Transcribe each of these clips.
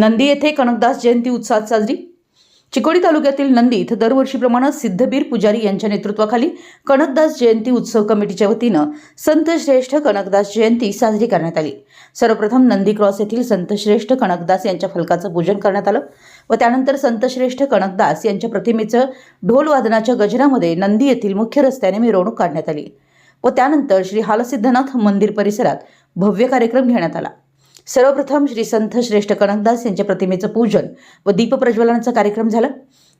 नंदी येथे कनकदास जयंती उत्साहात साजरी. चिकोडी तालुक्यातील नंदी इथं दरवर्षीप्रमाणे सिद्धबीर पुजारी यांच्या नेतृत्वाखाली कनकदास जयंती उत्सव कमिटीच्या वतीनं संत श्रेष्ठ कनकदास जयंती साजरी करण्यात आली. सर्वप्रथम नंदी क्रॉस येथील संत श्रेष्ठ कनकदास यांच्या फलकाचं पूजन करण्यात आलं व त्यानंतर संत श्रेष्ठ कनकदास यांच्या प्रतिमेचं ढोल वादनाच्या गजरामध्ये नंदी येथील मुख्य रस्त्याने मिरवणूक काढण्यात आली व त्यानंतर श्री हालसिद्धनाथ मंदिर परिसरात भव्य कार्यक्रम घेण्यात आला. सर्वप्रथम श्री संत श्रेष्ठ कनकदास यांच्या प्रतिमेचं पूजन व दीपप्रज्वलनाचा कार्यक्रम झाला.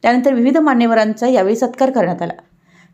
त्यानंतर विविध मान्यवरांचा यावेळी सत्कार करण्यात आला.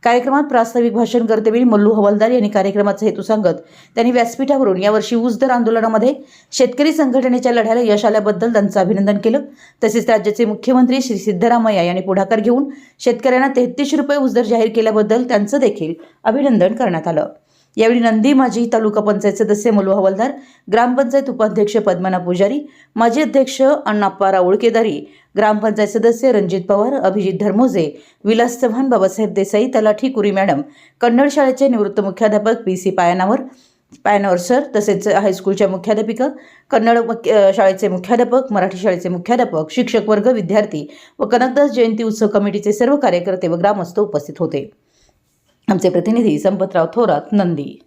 कार्यक्रमात प्रास्ताविक भाषण करतेवेळी मल्लू हवालदार यांनी कार्यक्रमाचा हेतू सांगत त्यांनी व्यासपीठावरून यावर्षी ऊसदर आंदोलनामध्ये शेतकरी संघटनेच्या लढ्याला यश आल्याबद्दल त्यांचं अभिनंदन केलं. तसेच राज्याचे मुख्यमंत्री श्री सिद्धरामय्या यांनी पुढाकार घेऊन शेतकऱ्यांना तेहतीस रुपये ऊसदर जाहीर केल्याबद्दल त्यांचं देखील अभिनंदन करण्यात आलं. यावेळी नंदी माजी तालुका पंचायत सदस्य मलू हवालदार ग्रामपंचायत उपाध्यक्ष पद्मना पुजारी माजी अध्यक्ष अण्णाप्पा उळकेदारी केदारी ग्रामपंचायत सदस्य रणजित पवार अभिजित धर्मोजे विलास चव्हाण बाबासाहेब देसाई तलाठी कुरी मॅडम कन्नड शाळेचे निवृत्त मुख्याध्यापक P C Painavar Painavar sir तसेच हायस्कूलच्या मुख्याध्यापिका कन्नड मुख्य- शाळेचे मुख्याध्यापक मराठी शाळेचे मुख्याध्यापक शिक्षक वर्ग विद्यार्थी व कनकदास जयंती उत्सव कमिटीचे सर्व कार्यकर्ते व ग्रामस्थ उपस्थित होते. आमचे प्रतिनिधी संपतराव थोरात नंदी.